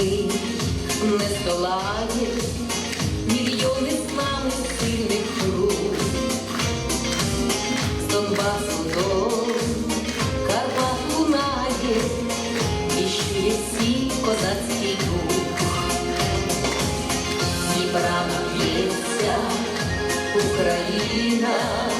ти не здолаєш мільйони славних сильних рук, з Донбасу до Карпат лунає, віщує всі козацький дух, Дібра б'ється Україна.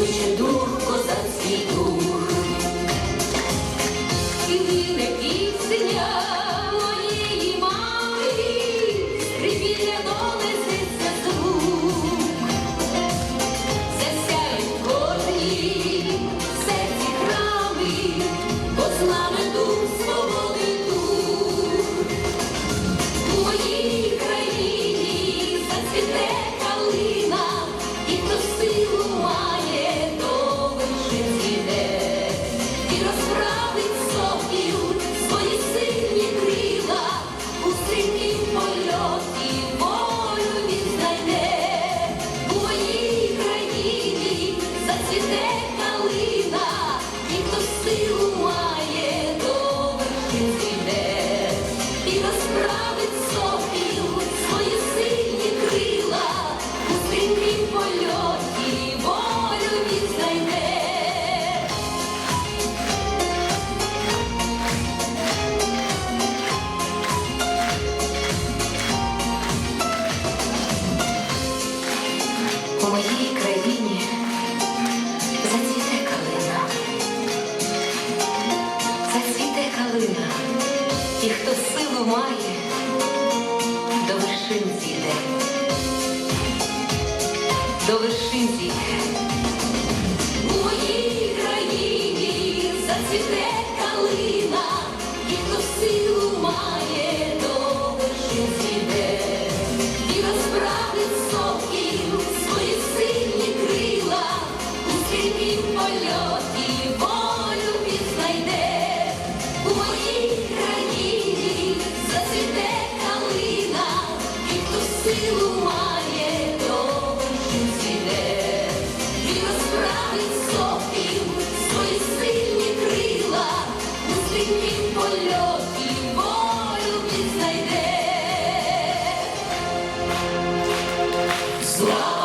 hoje У моїй країні зацвіте калина, зацвіте калина, і хто силу має, до вершин зійде, до вершин зійде. В моїй країні зацвіте калина. осінніх польотів волю він знайде. Слава!